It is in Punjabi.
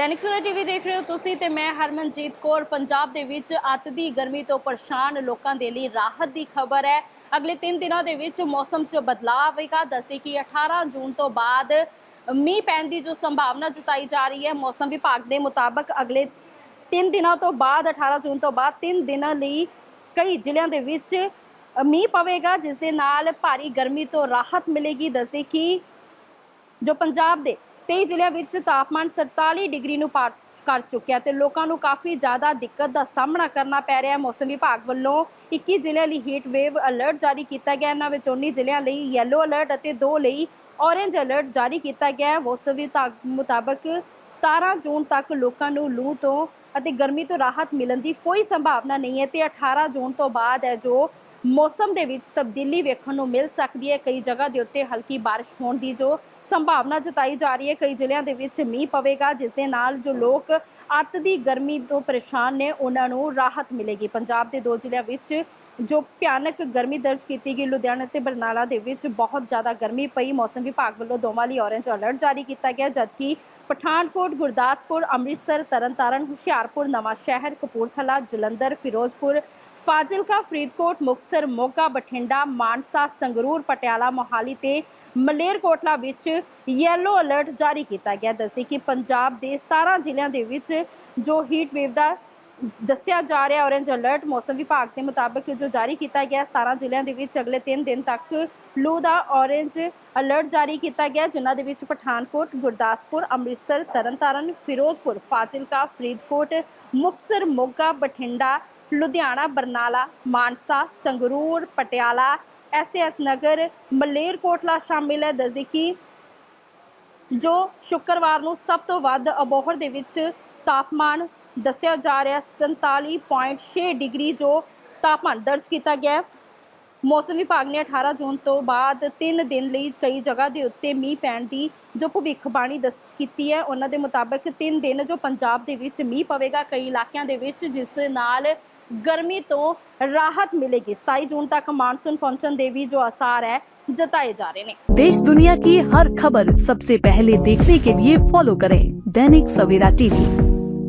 ਦੈਨਿਕ ਸਵੇਰਾ ਟੀਵੀ ਦੇਖ ਰਹੇ ਹੋ ਤੁਸੀਂ ਤੇ ਮੈਂ ਹਰਮਨਜੀਤ ਕੌਰ। ਪੰਜਾਬ ਦੇ ਵਿੱਚ ਅੱਤ ਦੀ ਗਰਮੀ ਤੋਂ ਪਰੇਸ਼ਾਨ ਲੋਕਾਂ ਦੇ ਲਈ ਰਾਹਤ ਦੀ ਖਬਰ ਹੈ। ਅਗਲੇ 3 ਦਿਨਾਂ ਦੇ ਵਿੱਚ ਮੌਸਮ 'ਚ ਬਦਲਾਅ ਆਵੇਗਾ। ਦੱਸਦੇ ਕਿ 18 ਜੂਨ ਤੋਂ ਬਾਅਦ ਮੀਂਹ ਪੈਣ ਦੀ ਜੋ ਸੰਭਾਵਨਾ ਜਤਾਈ ਜਾ ਰਹੀ ਹੈ, ਮੌਸਮ ਵਿਭਾਗ ਦੇ ਮੁਤਾਬਕ ਅਗਲੇ 3 ਦਿਨਾਂ ਤੋਂ ਬਾਅਦ 18 ਜੂਨ ਤੋਂ ਬਾਅਦ 3 ਦਿਨਾਂ ਲਈ ਕਈ ਜ਼ਿਲ੍ਹਿਆਂ ਦੇ ਵਿੱਚ ਮੀਂਹ ਪਵੇਗਾ, ਜਿਸ ਦੇ ਨਾਲ ਭਾਰੀ ਗਰਮੀ ਤੋਂ ਰਾਹਤ ਮਿਲੇਗੀ। ਦੱਸਦੇ ਕਿ ਜੋ ਪੰਜਾਬ ਦੇ 23 ਜ਼ਿਲ੍ਹਿਆਂ ਵਿੱਚ ਤਾਪਮਾਨ 43 ਡਿਗਰੀ ਨੂੰ ਪਾਰ ਕਰ ਚੁੱਕਿਆ ਤੇ ਲੋਕਾਂ ਨੂੰ ਕਾਫੀ ਜ਼ਿਆਦਾ ਦਿੱਕਤ ਦਾ ਸਾਹਮਣਾ ਕਰਨਾ ਪੈ ਰਿਹਾ ਹੈ। ਮੌਸਮ ਵਿਭਾਗ ਵੱਲੋਂ 21 ਜ਼ਿਲ੍ਹਿਆਂ ਲਈ ਹੀਟ ਵੇਵ ਅਲਰਟ ਜਾਰੀ ਕੀਤਾ ਗਿਆ। ਇਹਨਾਂ ਵਿੱਚ 19 ਜ਼ਿਲ੍ਹਿਆਂ ਲਈ ਯੈਲੋ ਅਲਰਟ ਅਤੇ 2 ਲਈ ਔਰੇਂਜ ਅਲਰਟ ਜਾਰੀ ਕੀਤਾ ਗਿਆ ਹੈ। ਮੌਸਮ ਵਿਭਾਗ ਮੁਤਾਬਕ 17 ਜੂਨ ਤੱਕ ਲੋਕਾਂ ਨੂੰ ਲੂ ਤੋਂ ਅਤੇ ਗਰਮੀ ਤੋਂ ਰਾਹਤ ਮਿਲਣ ਦੀ ਕੋਈ ਸੰਭਾਵਨਾ ਨਹੀਂ ਹੈ ਤੇ 18 ਜੂਨ ਤੋਂ ਬਾਅਦ ਹੈ ਜੋ ਮੌਸਮ ਦੇ ਵਿੱਚ ਤਬਦੀਲੀ ਵੇਖਣ ਨੂੰ ਮਿਲ ਸਕਦੀ ਹੈ। ਕਈ ਜਗ੍ਹਾ ਦੇ ਉੱਤੇ ਹਲਕੀ ਬਾਰਿਸ਼ ਹੋਣ ਦੀ ਜੋ ਸੰਭਾਵਨਾ ਜਤਾਈ ਜਾ ਰਹੀ ਹੈ। ਕਈ ਜ਼ਿਲ੍ਹਿਆਂ ਦੇ ਵਿੱਚ ਮੀਂਹ ਪਵੇਗਾ, ਜਿਸ ਦੇ ਨਾਲ ਜੋ ਲੋਕ ਅੱਤ ਦੀ ਗਰਮੀ ਤੋਂ ਪਰੇਸ਼ਾਨ ਨੇ, ਉਹਨਾਂ ਨੂੰ ਰਾਹਤ ਮਿਲੇਗੀ। ਪੰਜਾਬ ਦੇ ਦੋ ਜ਼ਿਲ੍ਹਿਆਂ ਵਿੱਚ ਜੋ ਭਿਆਨਕ ਗਰਮੀ ਦਰਜ ਕੀਤੀ ਗਈ ਲੁਧਿਆਣਾ ਤੇ ਬਰਨਾਲਾ ਦੇ ਵਿੱਚ ਬਹੁਤ ਜ਼ਿਆਦਾ ਗਰਮੀ ਪਈ। ਮੌਸਮ ਵਿਭਾਗ ਵੱਲੋਂ ਦੋਵਾਂ ਲਈ ਔਰੇਂਜ ਅਲਰਟ ਜਾਰੀ ਕੀਤਾ ਗਿਆ, ਜਦਕਿ ਪਠਾਨਕੋਟ, ਗੁਰਦਾਸਪੁਰ, ਅੰਮ੍ਰਿਤਸਰ, ਤਰਨਤਾਰਨ, ਹੁਸ਼ਿਆਰਪੁਰ ਨਵਾਂ ਸ਼ਹਿਰ ਕਪੂਰਥਲਾ, ਜਲੰਧਰ, ਫਿਰੋਜ਼ਪੁਰ, ਫਾਜ਼ਿਲਕਾ, ਫਰੀਦਕੋਟ, ਮੁਕਤਸਰ, ਮੋਗਾ, ਬਠਿੰਡਾ, ਮਾਨਸਾ, ਸੰਗਰੂਰ, ਪਟਿਆਲਾ, ਮੋਹਾਲੀ ਤੇ ਮਲੇਰਕੋਟਲਾ ਵਿੱਚ ਯੈਲੋ ਅਲਰਟ ਜਾਰੀ ਕੀਤਾ ਗਿਆ। ਦੱਸਦੇ ਕਿ ਪੰਜਾਬ ਦੇ 17 ਜ਼ਿਲ੍ਹਿਆਂ ਦੇ ਵਿੱਚ ਜੋ ਹੀਟ ਵੇਵ ਦਾ ਦੱਸਿਆ ਜਾ ਰਿਹਾ, ਔਰੇਂਜ ਅਲਰਟ, ਮੌਸਮ ਵਿਭਾਗ ਦੇ ਮੁਤਾਬਕ ਜੋ ਜਾਰੀ ਕੀਤਾ ਗਿਆ 17 ਜ਼ਿਲ੍ਹਿਆਂ ਦੇ ਵਿੱਚ ਅਗਲੇ 3 ਦਿਨ ਤੱਕ ਲੂ ਦਾ ਔਰੇਂਜ ਅਲਰਟ ਜਾਰੀ ਕੀਤਾ ਗਿਆ, ਜਿਨ੍ਹਾਂ ਦੇ ਵਿੱਚ ਪਠਾਨਕੋਟ, ਗੁਰਦਾਸਪੁਰ, ਅੰਮ੍ਰਿਤਸਰ, ਤਰਨਤਾਰਨ, ਫਿਰੋਜ਼ਪੁਰ, ਫਾਜ਼ਿਲਕਾ, ਫਰੀਦਕੋਟ, ਮੁਕਤਸਰ, ਮੋਗਾ, ਬਠਿੰਡਾ, ਲੁਧਿਆਣਾ, ਬਰਨਾਲਾ, ਮਾਨਸਾ, ਸੰਗਰੂਰ, ਪਟਿਆਲਾ ਐਸਐਸ ਨਗਰ ਮਲੇਰਕੋਟਲਾ ਸ਼ਾਮਿਲ ਹੈ। ਦੱਸਦੇ ਕਿ ਜੋ ਸ਼ੁੱਕਰਵਾਰ ਨੂੰ ਸਭ ਤੋਂ ਵੱਧ ਅਬੋਹਰ ਦੇ ਵਿੱਚ ਤਾਪਮਾਨ ਦੱਸਿਆ ਜਾ ਰਿਹਾ 47.6 ਡਿਗਰੀ ਜੋ ਤਾਪਮਾਨ ਦਰਜ ਕੀਤਾ ਗਿਆ ਹੈ। ਮੌਸਮ ਵਿਭਾਗ ਨੇ 18 ਜੂਨ ਤੋਂ ਬਾਅਦ 3 ਦਿਨ ਲਈ ਕਈ ਜਗ੍ਹਾ ਦੇ ਉੱਤੇ ਮੀਂਹ ਪੈਣ ਦੀ ਜੋ ਭਵਿੱਖਬਾਣੀ ਦੱਸ ਕੀਤੀ ਹੈ ਉਹਨਾਂ ਦੇ ਮੁਤਾਬਕ 3 ਦਿਨ ਜੋ ਪੰਜਾਬ ਦੇ ਵਿੱਚ ਮੀਂਹ ਪਵੇਗਾ ਕਈ ਇਲਾਕਿਆਂ ਦੇ ਵਿੱਚ ਜਿਸ ਦੇ ਨਾਲ ਗਰਮੀ ਤੋਂ ਰਾਹਤ ਮਿਲੇਗੀ 27 ਜੂਨ ਤੱਕ ਮਾਨਸੂਨ ਪਹੁੰਚਣ ਦੇ ਵੀ ਜੋ ਆਸਾਰ ਹੈ ਜਤਾਏ ਜਾ ਰਹੇ ਨੇ देश दुनिया की हर खबर सबसे पहले देखने के लिए फॉलो करें दैनिक सवेरा टीवी